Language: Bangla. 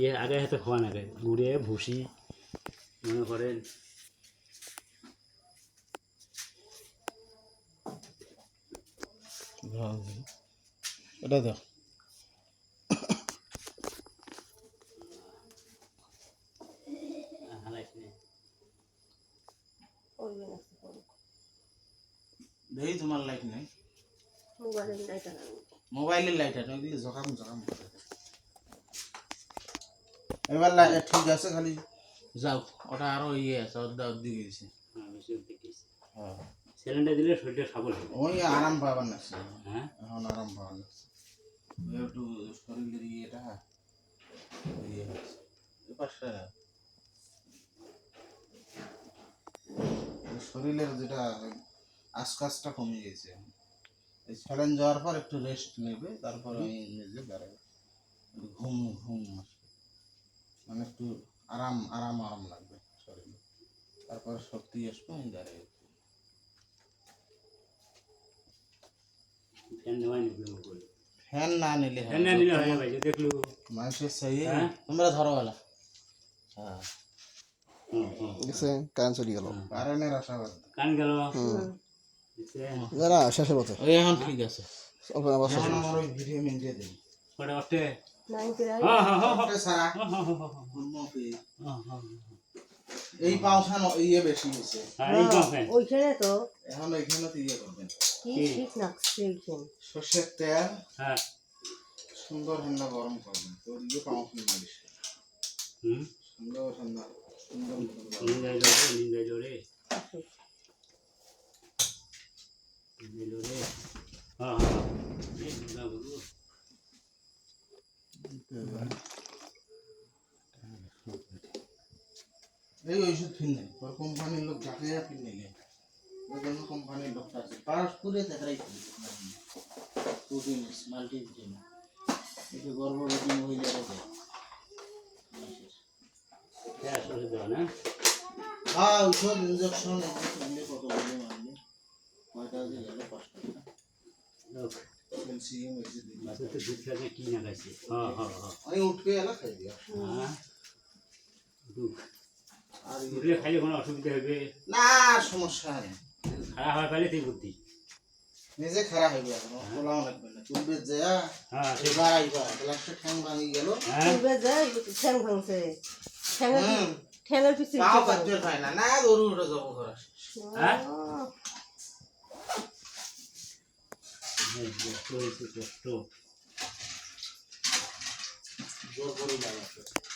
ইয়ে আগে হাতে খাওয়ান আগে। গুড়ে ভুসি মনে করেন এটা দাও। দেখি তোমার লাইট নেই। মোবাইলের লাইট মোবাইলের লাইট আছে ওইগুলি জখাম জখাম করে। এবার লাইট ঠিক আছে খালি যাও। ওটা আরও ইয়ে আছে অর্ধা অর্ধি গেছে সিলিন্ডার দিলে শরীরটা সবল হবে ওই আরাম পাবার না হ্যাঁ। এখন আরাম পাবার না একটু শরীরের ইয়েটা ইয়ে পাশটা শরীরের যেটা আশকাশটা কমে গেছে। এই যাওয়ার পর একটু রেস্ট নেবে তারপর আমি নিজে বেড়াবো। ঘুম ঘুম আসবে। একটু আরাম আরাম আরাম লাগবে শরীরে। তারপরে শক্তি আসবে আমি দাঁড়াই ফ্যান নেওয়াই নিবি মোবাইল ফ্যান না নিলে ফ্যান না নিলে হয়ে যাবে দেখলু। মানুষের সেই হ্যাঁ? তোমরা ধরো বলা হ্যাঁ চলে গেল। আশাবাদ। কান গেল। না শেষের পথে। এখন ঠিক আছে। আমার ভিডিও হ্যাঁ হ্যাঁ হ্যাঁ হ্যাঁ হ্যাঁ হ্যাঁ হ্যাঁ এই পাউখান ইয়ে বেশি হয়েছে। হ্যাঁ ফ্যান ওইখানে তো। এখন এখানে তো ইয়ে করবেন কি কি? শীত লাগছে ওইখানে সর্ষের তেল হ্যাঁ। সুন্দর ঠান্ডা গরম করবেন তো ইয়ে পাউখান মালিশ হুম? সুন্দর ঠান্ডা সুন্দর। নিন্দা জোরে নিন্দা জোরে নিন্দা জোরে হ্যাঁ হ্যাঁ এই নিন্দা এই ওষুধ ফিরনে ওর কোম্পানির লোক যাকে যা ফির নিলে ওই কোম্পানির লোকটা আছে। পারস্পুরে তারাই প্রোটিন মাল্টিভিটামিন এটা গর্ভবতী মহিলারা দেয় গ্যাস না। হ্যাঁ ওষুধ ইঞ্জেকশন এগুলো কত বলে মারলে কয়টা যে গেল পাঁচটা লোক ক্যালসিয়াম দিল তো দুধ খাইছে কি না খাইছে? হ্যাঁ হ্যাঁ হ্যাঁ। আমি উঠকে এলা খাই দিয়া। দুধ। আর খাইলে কোনো অসুবিধা হবে না সমস্যা নেই। খারাপ হয় পাইলে তুই বুদ্ধি। নিজে খারাপ হইবে এখন তোলাও লাগবে না। যে হ্যাঁ এবার গ্লাসটা ঠ্যাং ভাঙি গেল। ঠ্যাং ভাঙছে। পিছিয়ে কাটতে পায় না। না গরু উঠে যাব ঘর হ্যাঁ? এই কষ্ট হয়েছে কষ্ট জোর করে লাগাচ্ছে